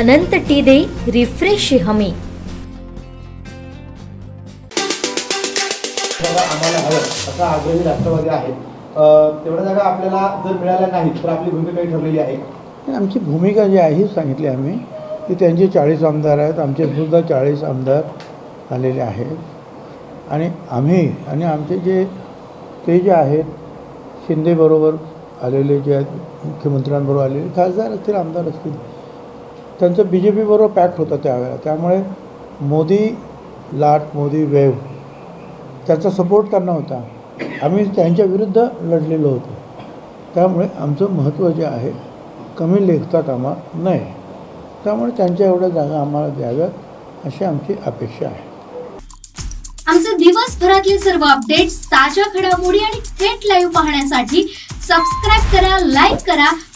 अनंत T दे refresh हमी. आम्हाला असा आग्रही राष्ट्रवादी आहे अ, तेवढ्या जागा आपल्याला जर मिळाल्या नाहीत तर आपली भूमिका काही ठरलेली आहे. आणि आमची भूमिका जी आहे हीच सांगितली आम्ही की त्यांचे चाळीस आमदार आहेत आमचे सुद्धा चाळीस आमदार आलेले आहेत. आणि आम्ही आणि आमचे जे ते जे आहेत शिंदेबरोबर आलेले जे आहेत मुख्यमंत्र्यांबरोबर आलेले खासदार असतील आमदार असतील त्यांचं बी जे पीबरोबर पॅक्ट होतं त्यावेळेला. त्यामुळे मोदी लाट मोदी वेव त्याचा सपोर्ट करणं होता. आम्ही त्यांच्या विरुद्ध लढलेलो होतो. त्यामुळे आमचं महत्त्व जे आहे कमी लेखता कामा नये. त्यामुळे त्यांच्या एवढ्या जागा आम्हाला द्याव्यात अशी आमची अपेक्षा आहे. आमचे दिवसभरातले सर्व अपडेट्स ताज्या घडामोडी आणि थेट लाईव्ह पाहण्यासाठी सबस्क्राईब करा लाईक करा